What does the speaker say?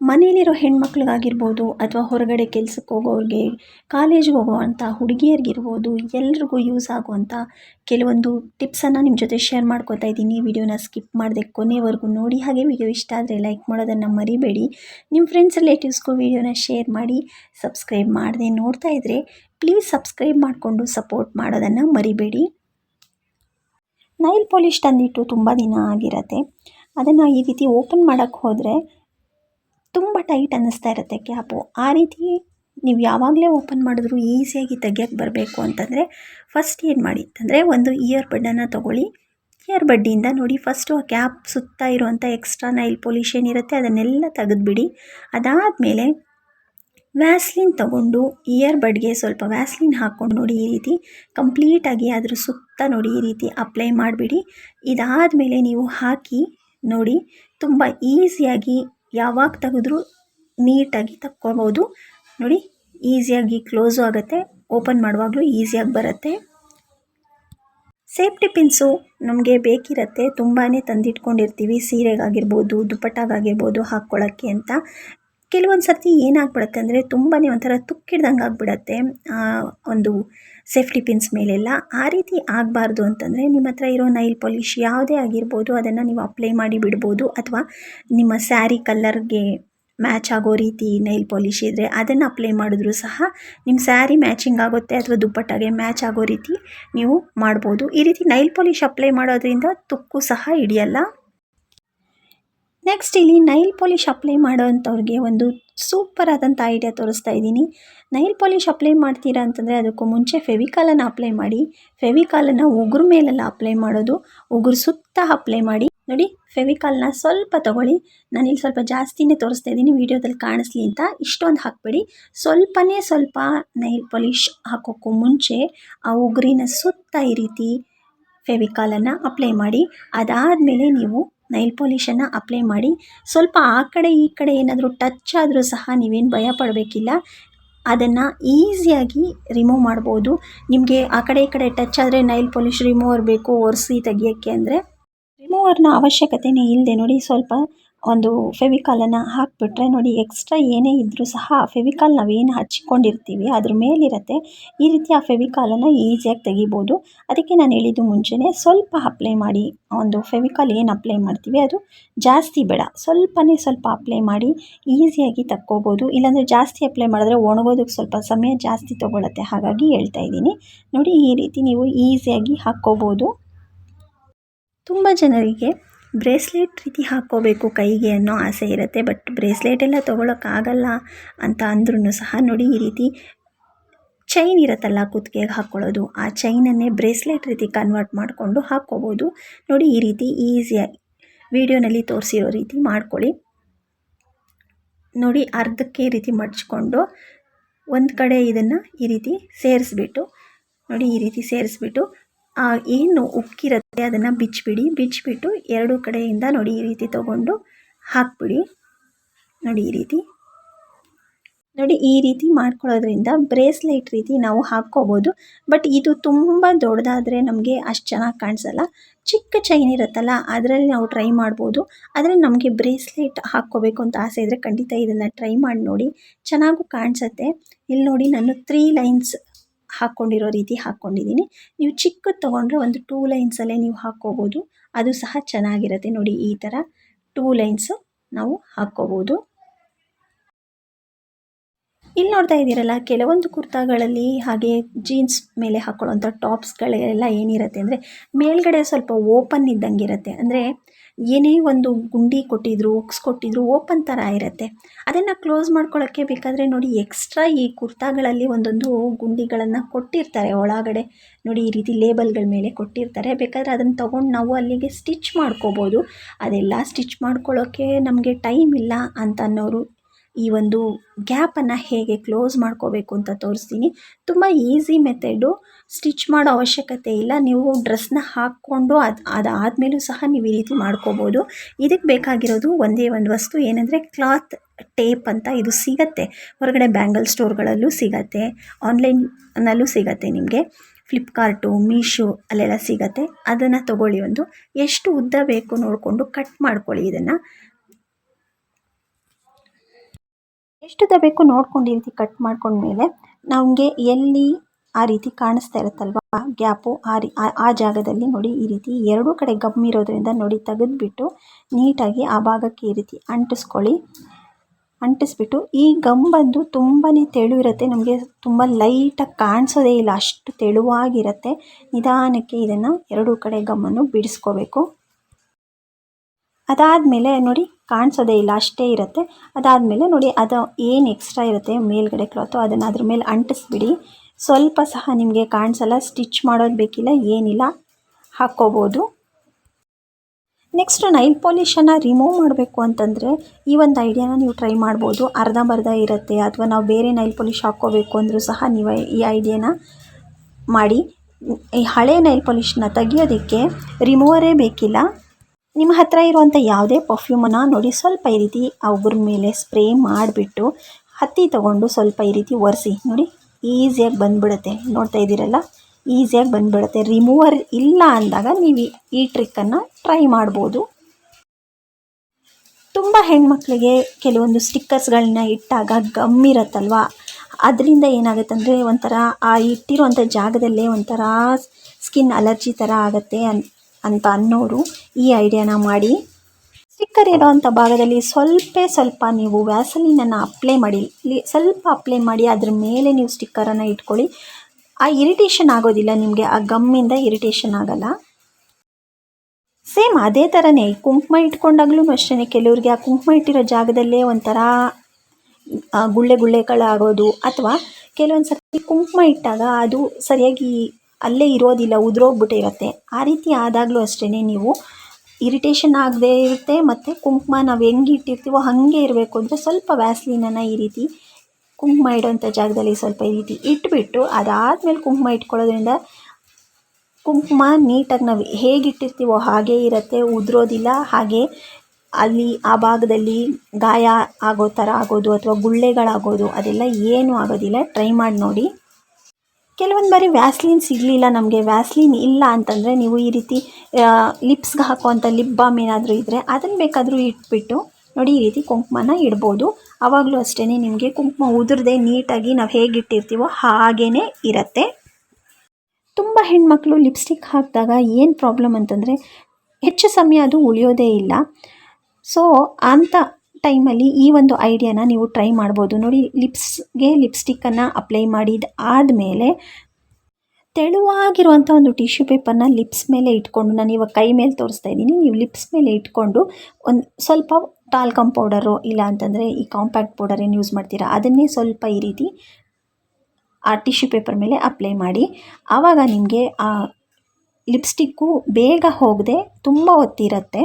ಮನೇಲಿರೋ ಹೆಣ್ಮಕ್ಳಿಗಾಗಿರ್ಬೋದು ಅಥವಾ ಹೊರಗಡೆ ಕೆಲ್ಸಕ್ಕೆ ಹೋಗೋರಿಗೆ, ಕಾಲೇಜ್ಗೆ ಹೋಗೋವಂಥ ಹುಡುಗಿಯರಿಗಿರ್ಬೋದು, ಎಲ್ರಿಗೂ ಯೂಸ್ ಆಗುವಂಥ ಕೆಲವೊಂದು ಟಿಪ್ಸನ್ನು ನಿಮ್ಮ ಜೊತೆ ಶೇರ್ ಮಾಡ್ಕೊತಾ ಇದ್ದೀನಿ. ವಿಡಿಯೋನ ಸ್ಕಿಪ್ ಮಾಡದೆ ಕೊನೆವರೆಗೂ ನೋಡಿ. ಹಾಗೆ ವಿಡಿಯೋ ಇಷ್ಟ ಆದರೆ ಲೈಕ್ ಮಾಡೋದನ್ನು ಮರಿಬೇಡಿ. ನಿಮ್ಮ ಫ್ರೆಂಡ್ಸ್, ರಿಲೇಟಿವ್ಸ್ಗೂ ವಿಡಿಯೋನ ಶೇರ್ ಮಾಡಿ, ಸಬ್ಸ್ಕ್ರೈಬ್ ಮಾಡದೆ ನೋಡ್ತಾ ಇದ್ದರೆ ಪ್ಲೀಸ್ ಸಬ್ಸ್ಕ್ರೈಬ್ ಮಾಡಿಕೊಂಡು ಸಪೋರ್ಟ್ ಮಾಡೋದನ್ನು ಮರಿಬೇಡಿ. ನೈಲ್ ಪಾಲಿಶ್ ತಂದಿಟ್ಟು ತುಂಬ ದಿನ ಆಗಿರತ್ತೆ. ಅದನ್ನು ಈ ರೀತಿ ಓಪನ್ ಮಾಡೋಕ್ಕೆ ಹೋದರೆ ತುಂಬ ಟೈಟ್ ಅನ್ನಿಸ್ತಾ ಇರುತ್ತೆ ಕ್ಯಾಪು ಆ ರೀತಿ ನೀವು ಯಾವಾಗಲೇ ಓಪನ್ ಮಾಡಿದ್ರು ಈಸಿಯಾಗಿ ತೆಗಿಯೋಕ್ಕೆ ಬರಬೇಕು ಅಂತಂದರೆ ಫಸ್ಟ್ ಏನು ಮಾಡಿ? ಅಂತಂದರೆ ಒಂದು ಇಯರ್ ಬಡ್ಡನ್ನು ತೊಗೊಳ್ಳಿ. ಇಯರ್ ಬಡ್ಡಿಯಿಂದ ನೋಡಿ ಫಸ್ಟು ಆ ಕ್ಯಾಪ್ ಸುತ್ತ ಇರುವಂಥ ಎಕ್ಸ್ಟ್ರಾ ನೈಲ್ ಪಾಲಿಶ್ ಏನಿರುತ್ತೆ ಅದನ್ನೆಲ್ಲ ತೆಗೆದುಬಿಡಿ. ಅದಾದಮೇಲೆ ವ್ಯಾಸ್ಲಿನ್ ತೊಗೊಂಡು ಇಯರ್ ಬಡ್ಗೆ ಸ್ವಲ್ಪ ವ್ಯಾಸ್ಲಿನ್ ಹಾಕ್ಕೊಂಡು ನೋಡಿ ಈ ರೀತಿ ಕಂಪ್ಲೀಟಾಗಿ ಅದ್ರ ಸುತ್ತ ನೋಡಿ ಈ ರೀತಿ ಅಪ್ಲೈ ಮಾಡಿಬಿಡಿ. ಇದಾದಮೇಲೆ ನೀವು ಹಾಕಿ ನೋಡಿ ತುಂಬ ಈಸಿಯಾಗಿ ಯಾವಾಗ ತೆಗೆದ್ರೂ ನೀಟಾಗಿ ತಕ್ಕೊಬೋದು ನೋಡಿ, ಈಸಿಯಾಗಿ ಕ್ಲೋಸು ಆಗುತ್ತೆ. ಓಪನ್ ಮಾಡುವಾಗಲೂ ಈಸಿಯಾಗಿ ಬರುತ್ತೆ. ಸೇಫ್ಟಿ ಪಿನ್ಸು ನಮಗೆ ಬೇಕಿರುತ್ತೆ. ತುಂಬಾ ತಂದಿಟ್ಕೊಂಡಿರ್ತೀವಿ. ಸೀರೆಗಾಗಿರ್ಬೋದು ದುಪ್ಪಟ್ಟಾಗಿರ್ಬೋದು ಹಾಕ್ಕೊಳ್ಳೋಕ್ಕೆ ಅಂತ. ಕೆಲವೊಂದು ಸರ್ತಿ ಏನಾಗ್ಬಿಡುತ್ತೆ ಅಂದರೆ ತುಂಬಾ ಒಂಥರ ತುಕ್ಕಿಡ್ದಂಗೆ ಆಗಿಬಿಡತ್ತೆ ಒಂದು ಸೇಫ್ಟಿ ಪಿನ್ಸ್ ಮೇಲೆಲ್ಲ. ಆ ರೀತಿ ಆಗಬಾರ್ದು ಅಂತಂದರೆ ನಿಮ್ಮ ಹತ್ರ ಇರೋ ನೈಲ್ ಪಾಲಿಶ್ ಯಾವುದೇ ಆಗಿರ್ಬೋದು, ಅದನ್ನು ನೀವು ಅಪ್ಲೈ ಮಾಡಿ ಬಿಡ್ಬೋದು, ಅಥವಾ ನಿಮ್ಮ ಸ್ಯಾರಿ ಕಲ್ಲರ್ಗೆ ಮ್ಯಾಚ್ ಆಗೋ ರೀತಿ ನೈಲ್ ಪಾಲಿಶ್ ಇದ್ದರೆ ಅದನ್ನು ಅಪ್ಲೈ ಮಾಡಿದ್ರೂ ಸಹ ನಿಮ್ಮ ಸ್ಯಾರಿ ಮ್ಯಾಚಿಂಗ್ ಆಗುತ್ತೆ ಅಥವಾ ದುಪ್ಪಟ್ಟಾಗೆ ಮ್ಯಾಚ್ ಆಗೋ ರೀತಿ ನೀವು ಮಾಡ್ಬೋದು. ಈ ರೀತಿ ನೈಲ್ ಪಾಲಿಶ್ ಅಪ್ಲೈ ಮಾಡೋದ್ರಿಂದ ತುಕ್ಕು ಸಹ ಹಿಡಿಯಲ್ಲ. ನೆಕ್ಸ್ಟ್ ಇಲ್ಲಿ ನೈಲ್ ಪಾಲಿಷ್ ಅಪ್ಲೈ ಮಾಡೋವಂಥವ್ರಿಗೆ ಒಂದು ಸೂಪರ್ ಆದಂಥ ಐಡಿಯಾ ತೋರಿಸ್ತಾ ಇದ್ದೀನಿ. ನೈಲ್ ಪಾಲಿಷ್ ಅಪ್ಲೈ ಮಾಡ್ತೀರಾ ಅಂತಂದರೆ ಅದಕ್ಕೂ ಮುಂಚೆ ಫೆವಿಕಾಲನ್ನು ಅಪ್ಲೈ ಮಾಡಿ. ಫೆವಿಕಾಲನ್ನು ಉಗುರು ಮೇಲೆಲ್ಲ ಅಪ್ಲೈ ಮಾಡೋದು. ಉಗುರು ಸುತ್ತ ಅಪ್ಲೈ ಮಾಡಿ. ನೋಡಿ ಫೆವಿಕಾಲ್ನ ಸ್ವಲ್ಪ ತೊಗೊಳ್ಳಿ. ನಾನಿಲ್ಲಿ ಸ್ವಲ್ಪ ಜಾಸ್ತಿನೇ ತೋರಿಸ್ತಾ ಇದ್ದೀನಿ. ವೀಡಿಯೋದಲ್ಲಿ ಕಾಣಿಸ್ಲಿ ಅಂತ ಇಷ್ಟೊಂದು ಹಾಕಬೇಡಿ. ಸ್ವಲ್ಪನೇ ಸ್ವಲ್ಪ ನೈಲ್ ಪಾಲಿಷ್ ಹಾಕೋಕ್ಕೂ ಮುಂಚೆ ಆ ಉಗುರಿನ ಸುತ್ತ ಈ ರೀತಿ ಫೆವಿಕಾಲನ್ನು ಅಪ್ಲೈ ಮಾಡಿ. ಅದಾದಮೇಲೆ ನೀವು ನೈಲ್ ಪಾಲಿಷನ್ನು ಅಪ್ಲೈ ಮಾಡಿ, ಸ್ವಲ್ಪ ಆ ಕಡೆ ಈ ಕಡೆ ಏನಾದರೂ ಟಚ್ ಆದರೂ ಸಹ ನೀವೇನು ಭಯ ಪಡಬೇಕಿಲ್ಲ. ಅದನ್ನು ಈಸಿಯಾಗಿ ರಿಮೂವ್ ಮಾಡ್ಬೋದು. ನಿಮಗೆ ಆ ಕಡೆ ಈ ಕಡೆ ಟಚ್ ಆದರೆ ನೈಲ್ ಪಾಲಿಷ್ ರಿಮೂವರ್ ಬೇಕು, ಒರೆಸಿ ತೆಗಿಯೋಕ್ಕೆ ಅಂದರೆ ರಿಮೂವರ್ನ ಅವಶ್ಯಕತೆಯೇ ಇಲ್ಲದೆ ನೋಡಿ ಸ್ವಲ್ಪ ಒಂದು ಫೆವಿಕಾಲನ್ನು ಹಾಕಿಬಿಟ್ರೆ ನೋಡಿ ಎಕ್ಸ್ಟ್ರಾ ಏನೇ ಇದ್ದರೂ ಸಹ ಆ ಫೆವಿಕಾಲ್ ನಾವೇನು ಹಚ್ಚಿಕೊಂಡಿರ್ತೀವಿ, ಅದ್ರ ಮೇಲಿರುತ್ತೆ. ಈ ರೀತಿ ಆ ಫೆವಿಕಾಲನ್ನು ಈಸಿಯಾಗಿ ತೆಗಿಬೋದು. ಅದಕ್ಕೆ ನಾನು ಹೇಳಿದ್ದು ಮುಂಚೆನೇ ಸ್ವಲ್ಪ ಅಪ್ಲೈ ಮಾಡಿ, ಒಂದು ಫೆವಿಕಾಲ್ ಏನು ಅಪ್ಲೈ ಮಾಡ್ತೀವಿ ಅದು ಜಾಸ್ತಿ ಬೇಡ. ಸ್ವಲ್ಪನೇ ಸ್ವಲ್ಪ ಅಪ್ಲೈ ಮಾಡಿ ಈಸಿಯಾಗಿ ತಕ್ಕೋಬೋದು. ಇಲ್ಲಾಂದರೆ ಜಾಸ್ತಿ ಅಪ್ಲೈ ಮಾಡಿದ್ರೆ ಒಣಗೋದಕ್ಕೆ ಸ್ವಲ್ಪ ಸಮಯ ಜಾಸ್ತಿ ತೊಗೊಳತ್ತೆ. ಹಾಗಾಗಿ ಹೇಳ್ತಾ ಇದ್ದೀನಿ. ನೋಡಿ ಈ ರೀತಿ ನೀವು ಈಸಿಯಾಗಿ ಹಾಕ್ಕೋಬೋದು. ತುಂಬ ಜನರಿಗೆ ಬ್ರೇಸ್ಲೆಟ್ ರೀತಿ ಹಾಕ್ಕೋಬೇಕು ಕೈಗೆ ಅನ್ನೋ ಆಸೆ ಇರುತ್ತೆ, ಬಟ್ ಬ್ರೇಸ್ಲೆಟ್ ಎಲ್ಲ ತೊಗೊಳಕ್ಕಾಗಲ್ಲ ಅಂತ ಅಂದ್ರೂ ಸಹ ನೋಡಿ ಈ ರೀತಿ ಚೈನ್ ಇರುತ್ತಲ್ಲ ಕುತ್ತಿಗೆಗೆ ಹಾಕ್ಕೊಳ್ಳೋದು, ಆ ಚೈನನ್ನೇ ಬ್ರೇಸ್ಲೆಟ್ ರೀತಿ ಕನ್ವರ್ಟ್ ಮಾಡಿಕೊಂಡು ಹಾಕ್ಕೋಬೋದು. ನೋಡಿ ಈ ರೀತಿ ಈಸಿಯಾಗಿ ವಿಡಿಯೋನಲ್ಲಿ ತೋರಿಸಿರೋ ರೀತಿ ಮಾಡ್ಕೊಳ್ಳಿ. ನೋಡಿ ಅರ್ಧಕ್ಕೆ ಈ ರೀತಿ ಮಡ್ಚ್ಕೊಂಡು ಒಂದು ಕಡೆ ಇದನ್ನು ಈ ರೀತಿ ಸೇರಿಸ್ಬಿಟ್ಟು, ನೋಡಿ ಈ ರೀತಿ ಸೇರಿಸ್ಬಿಟ್ಟು ಏನು ಉಕ್ಕಿರುತ್ತೆ ಅದನ್ನು ಬಿಚ್ಚಿಬಿಡಿ. ಬಿಚ್ಚಿಬಿಟ್ಟು ಎರಡು ಕಡೆಯಿಂದ ನೋಡಿ ಈ ರೀತಿ ತೊಗೊಂಡು ಹಾಕ್ಬಿಡಿ. ನೋಡಿ ಈ ರೀತಿ. ನೋಡಿ ಈ ರೀತಿ ಮಾಡ್ಕೊಳ್ಳೋದ್ರಿಂದ ಬ್ರೇಸ್ಲೈಟ್ ರೀತಿ ನಾವು ಹಾಕ್ಕೋಬೋದು. ಬಟ್ ಇದು ತುಂಬ ದೊಡ್ಡದಾದರೆ ನಮಗೆ ಅಷ್ಟು ಚೆನ್ನಾಗಿ ಕಾಣಿಸಲ್ಲ. ಚಿಕ್ಕ ಚೈನ್ ಇರುತ್ತಲ್ಲ, ಅದರಲ್ಲಿ ನಾವು ಟ್ರೈ ಮಾಡ್ಬೋದು. ಆದರೆ ನಮಗೆ ಬ್ರೇಸ್ಲೈಟ್ ಹಾಕ್ಕೋಬೇಕು ಅಂತ ಆಸೆ ಇದ್ದರೆ ಖಂಡಿತ ಇದನ್ನು ಟ್ರೈ ಮಾಡಿ ನೋಡಿ. ಚೆನ್ನಾಗೂ ಕಾಣಿಸುತ್ತೆ. ಇಲ್ಲಿ ನೋಡಿ ನಾನು ತ್ರೀ ಲೈನ್ಸ್ ಹಾಕ್ಕೊಂಡಿರೋ ರೀತಿ ಹಾಕ್ಕೊಂಡಿದ್ದೀನಿ ನೀವು ಚಿಕ್ಕದು ತೊಗೊಂಡ್ರೆ ಒಂದು ಟೂ ಲೈನ್ಸಲ್ಲೇ ನೀವು ಹಾಕ್ಕೋಬೋದು. ಅದು ಸಹ ಚೆನ್ನಾಗಿರುತ್ತೆ ನೋಡಿ ಈ ಥರ ಟೂ ಲೈನ್ಸು ನಾವು ಹಾಕ್ಕೋಬೋದು. ಇಲ್ಲಿ ನೋಡ್ತಾ ಇದ್ದೀರಲ್ಲ, ಕೆಲವೊಂದು ಕುರ್ತಾಗಳಲ್ಲಿ ಹಾಗೆ ಜೀನ್ಸ್ ಮೇಲೆ ಹಾಕ್ಕೊಳ್ಳೋಂಥ ಟಾಪ್ಸ್ಗಳೆಲ್ಲ ಏನಿರುತ್ತೆ ಅಂದರೆ ಮೇಲ್ಗಡೆ ಸ್ವಲ್ಪ ಓಪನ್ ಇದ್ದಂಗೆ ಇರುತ್ತೆ ಅಂದರೆ ಏನೇ ಒಂದು ಗುಂಡಿ ಕೊಟ್ಟಿದ್ರು, ಒಕ್ಸ್ ಕೊಟ್ಟಿದ್ರು, ಓಪನ್ ಥರ ಇರುತ್ತೆ. ಅದನ್ನು ಕ್ಲೋಸ್ ಮಾಡ್ಕೊಳ್ಳೋಕ್ಕೆ ಬೇಕಾದರೆ ನೋಡಿ ಎಕ್ಸ್ಟ್ರಾ ಈ ಕುರ್ತಾಗಳಲ್ಲಿ ಒಂದೊಂದು ಗುಂಡಿಗಳನ್ನು ಕೊಟ್ಟಿರ್ತಾರೆ. ಒಳಗಡೆ ನೋಡಿ ಈ ರೀತಿ ಲೇಬಲ್ಗಳ ಮೇಲೆ ಕೊಟ್ಟಿರ್ತಾರೆ. ಬೇಕಾದರೆ ಅದನ್ನು ತೊಗೊಂಡು ನಾವು ಅಲ್ಲಿಗೆ ಸ್ಟಿಚ್ ಮಾಡ್ಕೋಬೋದು. ಅದೆಲ್ಲ ಸ್ಟಿಚ್ ಮಾಡ್ಕೊಳ್ಳೋಕ್ಕೆ ನಮಗೆ ಟೈಮ್ ಇಲ್ಲ ಅಂತ ಅನ್ನೋರು ಈ ಒಂದು ಗ್ಯಾಪನ್ನು ಹೇಗೆ ಕ್ಲೋಸ್ ಮಾಡ್ಕೋಬೇಕು ಅಂತ ತೋರಿಸ್ತೀನಿ. ತುಂಬ ಈಸಿ ಮೆಥಡು. ಸ್ಟಿಚ್ ಮಾಡೋ ಅವಶ್ಯಕತೆ ಇಲ್ಲ. ನೀವು ಡ್ರೆಸ್ನ ಹಾಕ್ಕೊಂಡು ಅದು, ಅದಾದಮೇಲೂ ಸಹ ನೀವು ಈ ರೀತಿ ಮಾಡ್ಕೋಬೋದು. ಇದಕ್ಕೆ ಬೇಕಾಗಿರೋದು ಒಂದೇ ಒಂದು ವಸ್ತು ಏನಂದರೆ ಕ್ಲಾತ್ ಟೇಪ್ ಅಂತ ಇದು ಸಿಗತ್ತೆ. ಹೊರಗಡೆ ಬ್ಯಾಂಗಲ್ ಸ್ಟೋರ್ಗಳಲ್ಲೂ ಸಿಗತ್ತೆ. ಆನ್ಲೈನ್ನಲ್ಲೂ ಸಿಗತ್ತೆ ನಿಮಗೆ. ಫ್ಲಿಪ್ಕಾರ್ಟು, ಮೀಶೋ ಅಲ್ಲೆಲ್ಲ ಸಿಗತ್ತೆ. ಅದನ್ನು ತೊಗೊಳ್ಳಿ ಒಂದು. ಎಷ್ಟು ಉದ್ದ ಬೇಕು ನೋಡಿಕೊಂಡು ಕಟ್ ಮಾಡ್ಕೊಳ್ಳಿ ಇದನ್ನು. ಎಷ್ಟು ಬೇಕು ನೋಡ್ಕೊಂಡು ಈ ರೀತಿ ಕಟ್ ಮಾಡ್ಕೊಂಡ್ಮೇಲೆ ನಮಗೆ ಎಲ್ಲಿ ಆ ರೀತಿ ಕಾಣಿಸ್ತಾ ಇರುತ್ತಲ್ವಾ? ಗ್ಯಾಪು ಆ ರೀ, ಆ- ಆ ಜಾಗದಲ್ಲಿ ನೋಡಿ ಈ ರೀತಿ ಎರಡೂ ಕಡೆ ಗಮ್ ಇರೋದ್ರಿಂದ ನೋಡಿ ತೆಗೆದುಬಿಟ್ಟು ನೀಟಾಗಿ ಆ ಭಾಗಕ್ಕೆ ಈ ರೀತಿ ಅಂಟಿಸ್ಕೊಳ್ಳಿ. ಅಂಟಿಸ್ಬಿಟ್ಟು ಈ ಗಮ್ ಬಂದು ತುಂಬಾ ತೆಳು ಇರುತ್ತೆ. ನಮಗೆ ತುಂಬ ಲೈಟಾಗಿ ಕಾಣಿಸೋದೇ ಇಲ್ಲ. ಅಷ್ಟು ತೆಳುವಾಗಿರುತ್ತೆ. ನಿಧಾನಕ್ಕೆ ಇದನ್ನು ಎರಡೂ ಕಡೆ ಗಮ್ಮನ್ನು ಬಿಡಿಸ್ಕೋಬೇಕು. ಅದಾದಮೇಲೆ ನೋಡಿ ಕಾಣಿಸೋದೇ ಇಲ್ಲ, ಅಷ್ಟೇ ಇರುತ್ತೆ. ಅದಾದಮೇಲೆ ನೋಡಿ ಅದು ಏನು ಎಕ್ಸ್ಟ್ರಾ ಇರುತ್ತೆ ಮೇಲ್ಗಡೆ ಕ್ಲಾತು ಅದನ್ನು ಅದ್ರ ಮೇಲೆ ಅಂಟಿಸ್ಬಿಡಿ. ಸ್ವಲ್ಪ ಸಹ ನಿಮಗೆ ಕಾಣಿಸಲ್ಲ ಸ್ಟಿಚ್ ಮಾಡೋದು ಬೇಕಿಲ್ಲ, ಏನಿಲ್ಲ, ಹಾಕ್ಕೋಬೋದು. ನೆಕ್ಸ್ಟ್ ನೈಲ್ ಪಾಲಿಷನ್ನು ರಿಮೂವ್ ಮಾಡಬೇಕು ಅಂತಂದರೆ ಈ ಒಂದು ಐಡಿಯಾನ ನೀವು ಟ್ರೈ ಮಾಡ್ಬೋದು. ಅರ್ಧಂಬರ್ಧ ಇರುತ್ತೆ, ಅಥವಾ ನಾವು ಬೇರೆ ನೈಲ್ ಪಾಲಿಷ್ ಹಾಕ್ಕೋಬೇಕು ಅಂದರೂ ಸಹ ನೀವು ಈ ಐಡಿಯಾನ ಮಾಡಿ. ಈ ಹಳೆ ನೈಲ್ ಪಾಲಿಷನ್ನ ತೆಗಿಯೋದಕ್ಕೆ ರಿಮೂವರೇ ಬೇಕಿಲ್ಲ. ನಿಮ್ಮ ಹತ್ತಿರ ಇರುವಂಥ ಯಾವುದೇ ಪರ್ಫ್ಯೂಮನ್ನು ನೋಡಿ, ಸ್ವಲ್ಪ ಈ ರೀತಿ ಉಗುರ ಮೇಲೆ ಸ್ಪ್ರೇ ಮಾಡಿಬಿಟ್ಟು ಹತ್ತಿ ತಗೊಂಡು ಸ್ವಲ್ಪ ಈ ರೀತಿ ಒರೆಸಿ. ನೋಡಿ, ಈಸಿಯಾಗಿ ಬಂದ್ಬಿಡುತ್ತೆ. ನೋಡ್ತಾ ಇದ್ದೀರಲ್ಲ? ಈಸಿಯಾಗಿ ಬಂದ್ಬಿಡುತ್ತೆ. ರಿಮೂವರ್ ಇಲ್ಲ ಅಂದಾಗ ನೀವು ಈ- ಟ್ರಿಕ್ಕನ್ನು ಟ್ರೈ ಮಾಡ್ಬೋದು. ತುಂಬ ಹೆಣ್ಮಕ್ಳಿಗೆ ಕೆಲವೊಂದು ಸ್ಟಿಕ್ಕರ್ಸ್ಗಳನ್ನ ಇಟ್ಟಾಗ ಗಮ್ ಇರುತ್ತಲ್ವ? ಅದರಿಂದ ಏನಾಗುತ್ತೆ ಅಂದರೆ ಒಂಥರ ಆ ಇಟ್ಟಿರೋಂಥ ಜಾಗದಲ್ಲೇ ಒಂಥರ ಸ್ಕಿನ್ ಅಲರ್ಜಿ ಥರ ಆಗುತ್ತೆ ಅಂತ ಅನ್ನೋರು ಈ ಐಡಿಯಾನ ಮಾಡಿ ಸ್ಟಿಕ್ಕರ್ ಇರೋವಂಥ ಭಾಗದಲ್ಲಿ ಸ್ವಲ್ಪ ಸ್ವಲ್ಪ ನೀವು ವ್ಯಾಸಲಿನನ್ನು ಅಪ್ಲೈ ಮಾಡಿ ಸ್ವಲ್ಪ ಅಪ್ಲೈ ಮಾಡಿ ಅದ್ರ ಮೇಲೆ ನೀವು ಸ್ಟಿಕ್ಕರನ್ನು ಇಟ್ಕೊಳ್ಳಿ. ಆ ಇರಿಟೇಷನ್ ಆಗೋದಿಲ್ಲ, ನಿಮಗೆ ಆ ಗಮ್ಮಿಂದ ಇರಿಟೇಷನ್ ಆಗಲ್ಲ. ಸೇಮ್ ಅದೇ ಥರನೇ ಕುಂಕುಮ ಇಟ್ಕೊಂಡಾಗ್ಲೂ ಅಷ್ಟೇ ಕೆಲವ್ರಿಗೆ ಆ ಕುಂಕುಮ ಇಟ್ಟಿರೋ ಜಾಗದಲ್ಲೇ ಒಂಥರ ಗುಳ್ಳೆ ಗುಳ್ಳೆಗಳಾಗೋದು ಅಥವಾ ಕೆಲವೊಂದು ಸರ್ತಿ ಕುಂಕುಮ ಇಟ್ಟಾಗ ಅದು ಸರಿಯಾಗಿ ಅಲ್ಲೇ ಇರೋದಿಲ್ಲ ಉದುರೋಗ್ಬಿಟ್ಟಿರುತ್ತೆ ಆ ರೀತಿ ಆದಾಗಲೂ ಅಷ್ಟೇ ನೀವು ಇರಿಟೇಷನ್ ಆಗದೇ ಇರುತ್ತೆ ಮತ್ತು ಕುಂಕುಮ ನಾವು ಹೆಂಗೆ ಇಟ್ಟಿರ್ತೀವೋ ಹಾಗೆ ಇರಬೇಕು ಅಂದರೆ ಸ್ವಲ್ಪ ವ್ಯಾಸ್ಲಿನನ್ನು ಈ ರೀತಿ ಕುಂಕುಮ ಇಡೋಂಥ ಜಾಗದಲ್ಲಿ ಸ್ವಲ್ಪ ಈ ರೀತಿ ಇಟ್ಬಿಟ್ಟು ಅದಾದಮೇಲೆ ಕುಂಕುಮ ಇಟ್ಕೊಳ್ಳೋದ್ರಿಂದ ಕುಂಕುಮ ನೀಟಾಗಿ ನಾವು ಹೇಗೆ ಇಟ್ಟಿರ್ತೀವೋ ಹಾಗೇ ಇರುತ್ತೆ, ಉದುರೋದಿಲ್ಲ. ಹಾಗೆ ಅಲ್ಲಿ ಆ ಭಾಗದಲ್ಲಿ ಗಾಯ ಆಗೋ ಥರ ಆಗೋದು ಅಥವಾ ಗುಳ್ಳೆಗಳಾಗೋದು ಅದೆಲ್ಲ ಏನೂ ಆಗೋದಿಲ್ಲ. ಟ್ರೈ ಮಾಡಿ ನೋಡಿ. ಕೆಲವೊಂದು ಬಾರಿ ವ್ಯಾಸ್ಲಿನ್ ಸಿಗಲಿಲ್ಲ ನಮಗೆ. ವ್ಯಾಸ್ಲಿನ್ ಇಲ್ಲ ಅಂತಂದರೆ ನೀವು ಈ ರೀತಿ ಲಿಪ್ಸ್ಗೆ ಹಾಕುವಂಥ ಲಿಪ್ ಬಾಮ್ ಏನಾದರೂ ಇದ್ದರೆ ಅದನ್ನು ಬೇಕಾದರೂ ಇಟ್ಬಿಟ್ಟು ನೋಡಿ ಈ ರೀತಿ ಕುಂಕುಮನ ಇಡ್ಬೋದು. ಆವಾಗಲೂ ಅಷ್ಟೇ ನಿಮಗೆ ಕುಂಕುಮ ಉದುರದೆ ನೀಟಾಗಿ ನಾವು ಹೇಗೆ ಇಟ್ಟಿರ್ತೀವೋ ಹಾಗೇ ಇರುತ್ತೆ. ತುಂಬ ಹೆಣ್ಮಕ್ಳು ಲಿಪ್ಸ್ಟಿಕ್ ಹಾಕಿದಾಗ ಏನು ಪ್ರಾಬ್ಲಮ್ ಅಂತಂದರೆ ಹೆಚ್ಚು ಸಮಯ ಅದು ಉಳಿಯೋದೇ ಇಲ್ಲ. ಸೊ ಅಂಥ ಟೈಮಲ್ಲಿ ಈ ಒಂದು ಐಡಿಯಾನ ನೀವು ಟ್ರೈ ಮಾಡ್ಬೋದು. ನೋಡಿ, ಲಿಪ್ಸ್ಗೆ ಲಿಪ್ಸ್ಟಿಕ್ಕನ್ನು ಅಪ್ಲೈ ಮಾಡಿದ ಆದಮೇಲೆ ತೆಳುವಾಗಿರುವಂಥ ಒಂದು ಟಿಶ್ಯೂ ಪೇಪರ್ನ ಲಿಪ್ಸ್ ಮೇಲೆ ಇಟ್ಕೊಂಡು ನಾನು ಇವಾಗ ಕೈ ಮೇಲೆ ತೋರಿಸ್ತಾ ಇದ್ದೀನಿ. ನೀವು ಲಿಪ್ಸ್ ಮೇಲೆ ಇಟ್ಕೊಂಡು ಒಂದು ಸ್ವಲ್ಪ ಟಾಲ್ಕಮ್ ಪೌಡರು ಇಲ್ಲ ಅಂತಂದರೆ ಈ ಕಾಂಪ್ಯಾಕ್ಟ್ ಪೌಡರ್ ಏನು ಯೂಸ್ ಮಾಡ್ತೀರಾ, ಅದನ್ನೇ ಸ್ವಲ್ಪ ಈ ರೀತಿ ಆ ಟಿಶ್ಯೂ ಪೇಪರ್ ಮೇಲೆ ಅಪ್ಲೈ ಮಾಡಿ. ಆವಾಗ ನಿಮಗೆ ಆ ಲಿಪ್ಸ್ಟಿಕ್ಕು ಬೇಗ ಹೋಗದೆ ತುಂಬ ಹೊತ್ತಿರುತ್ತೆ.